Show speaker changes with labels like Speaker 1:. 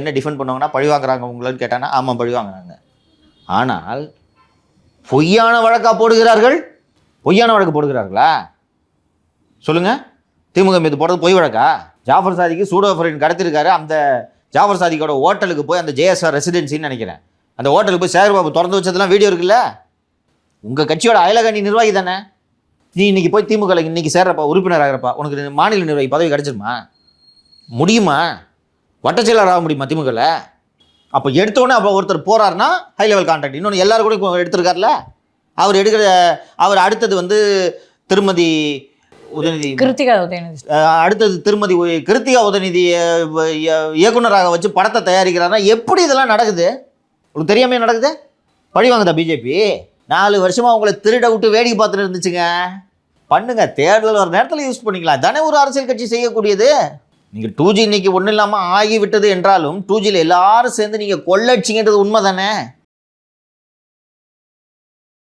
Speaker 1: என்ன டிஃபெண்ட் பண்ணுவாங்கன்னா பழி உங்களன்னு கேட்டானா ஆமாம் பழி வாங்குறாங்க. ஆனால் பொய்யான வழக்கா போடுகிறார்கள்? பொய்யான வழக்கு போடுகிறார்களா? சொல்லுங்கள் திமுக மீது போடுறது பொய் வழக்கா? ஜாஃபர் சாதிக்கு சூடோஃபரின் கடத்திருக்காரு. அந்த ஜாஃபர் சாதிக்கோட ஹோட்டலுக்கு போய் அந்த ஜேஎஸ்ஆர் ரெசிடென்சின்னு நினைக்கிறேன். அந்த ஹோட்டலுக்கு போய் சேகர்பாபு திறந்து வச்சதெல்லாம் வீடியோ இருக்குல்ல? உங்கள் கட்சியோட அயலகணி நிர்வாகி தானே? நீ இன்னைக்கு போய் திமுக இன்னைக்கு சேர்றப்பா உறுப்பினர் ஆகிறப்பா. உனக்கு மாநில நிர்வாகி பதவி கிடச்சிருமா? முடியுமா? வட்டச்செயலர் ஆக முடியுமா திமுகவில் அப்போ எடுத்தோடனே அப்போ ஒருத்தர் போறாருன்னா ஹை லெவல் கான்ட்ராக்ட் இன்னொன்று எல்லாரும் கூட எடுத்திருக்காருல? அவர் எடுக்கிற அவர் அடுத்தது வந்து திருமதி உதயநிதி.
Speaker 2: கிருத்திகா உதயநிதி.
Speaker 1: அடுத்தது திருமதி கிருத்திகா உதயநிதி இயக்குனராக வச்சு படத்தை தயாரிக்கிறாருன்னா எப்படி இதெல்லாம் நடக்குது? உங்களுக்கு தெரியாமே நடக்குது? பழி வாங்குதா பிஜேபி? நாலு வருஷமா உங்களை திருட விட்டு வேடிக்கை பார்த்துட்டு இருந்துச்சுங்க. பண்ணுங்க தேர்தல் வர நேரத்தில் யூஸ் பண்ணிக்கலாம். தானே ஒரு அரசியல் கட்சி செய்யக்கூடியது? நீங்கள் டூ ஜி இன்னைக்கு ஒன்றும் இல்லாமல் ஆகிவிட்டது என்றாலும் டூ ஜியில் எல்லாரும் சேர்ந்து நீங்கள் கொள்ளடிச்சிங்கன்றது உண்மை தானே